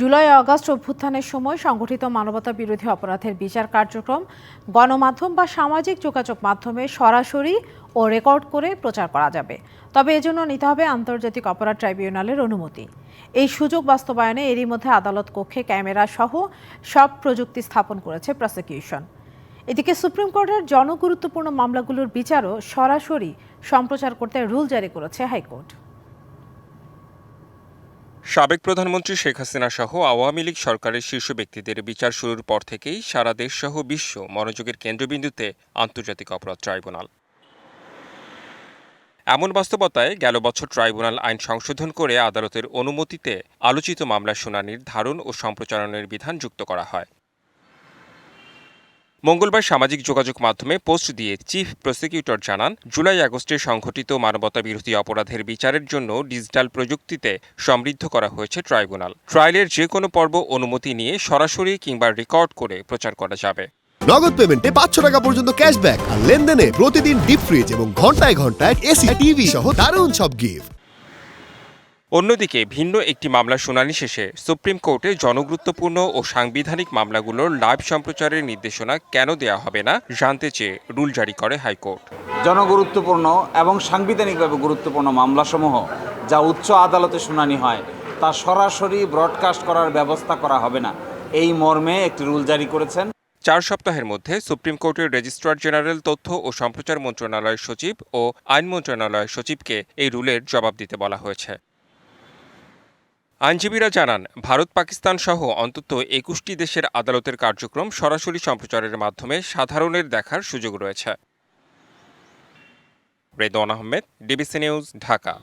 July August অভ্যুত্থানের সময় সংগঠিত মানবতা বিরোধী অপরাধের বিচার কার্যক্রম, গণমাধ্যম বা সামাজিক যোগাযোগ মাধ্যমে সরাসরি ও রেকর্ড করে প্রচার করা যাবে। তবে এজন্য নিতে হবে আন্তর্জাতিক অপরাধ ট্রাইব্যুনালের অনুমতি। এই সুযোগ বাস্তবায়নে এরই মধ্যে আদালত কক্ষে ক্যামেরা সহ সব প্রযুক্তি স্থাপন করেছে প্রসিকিউশন। এদিকে সুপ্রিম কোর্টের জনগুরুত্বপূর্ণ মামলাগুলোর বিচারও সরাসরি সম্প্রচার করতে রুল জারি করেছে হাইকোর্ট। সাবেক প্রধানমন্ত্রী শেখ হাসিনা সহ আওয়ামী লীগ সরকারের শীর্ষ ব্যক্তিদের বিচার শুরুর পর থেকেই সারা দেশ সহ বিশ্ব মনোযোগের কেন্দ্রবিন্দুতে আন্তর্জাতিক অপরাধ ট্রাইব্যুনাল। এমন বাস্তবতায় গেল বছর ট্রাইব্যুনাল আইন সংশোধন করে আদালতের অনুমতিতে আলোচিত মামলা শুনানির ধারণ ও সম্প্রচারণের বিধান যুক্ত করা হয়। মঙ্গলবার সামাজিক যোগাযোগ মাধ্যমে পোস্ট দিয়ে চিফ প্রসিকিউটর জানান, জুলাই আগস্টে সংঘটিত মানবতা বিরোধী অপরাধের বিচারের জন্য ডিজিটাল প্রযুক্তিতে সমৃদ্ধ করা হয়েছে ট্রাইব্যুনাল। ট্রায়ালের যে কোনো পর্ব অনুমতি নিয়ে সরাসরি কিংবা রেকর্ড করে প্রচার করা যাবে। নগদ পেমেন্টে পাঁচশো টাকা পর্যন্ত ক্যাশব্যাক আর লেনদেনে প্রতিদিন ডিপ ফ্রিজ এবং ঘন্টায় ঘন্টায় এসি, টিভি সহ দারুণ সব গিফট অন্যদিকে ভিন্ন একটি মামলা শুনানি শেষে সুপ্রিম কোর্টে জনগুরুত্বপূর্ণ ও সাংবিধানিক মামলাগুলোর লাইভ সম্প্রচারের নির্দেশনা কেন দেওয়া হবে না জানতে চেয়ে রুল জারি করে হাইকোর্ট। জনগুরুত্বপূর্ণ এবং সাংবিধানিকভাবে গুরুত্বপূর্ণ মামলাসমূহ যা উচ্চ আদালতে শুনানি হয় তা সরাসরি ব্রডকাস্ট করার ব্যবস্থা করা হবে না। এই মর্মে একটি রুল জারি করেছেন। চার সপ্তাহের মধ্যে সুপ্রিম কোর্টের রেজিস্ট্রার জেনারেল তথ্য ও সম্প্রচার মন্ত্রণালয়ের সচিব ও আইন মন্ত্রণালয়ের সচিবকে এই রুলের জবাব দিতে বলা হয়েছে। আইনজীবীরা জানান, ভারত পাকিস্তান সহ অন্তত একুশটি দেশের আদালতের কার্যক্রম সরাসরি সম্প্রচারের মাধ্যমে সাধারণের দেখার সুযোগ রয়েছে। Redwan Ahmed, DBC news, Dhaka.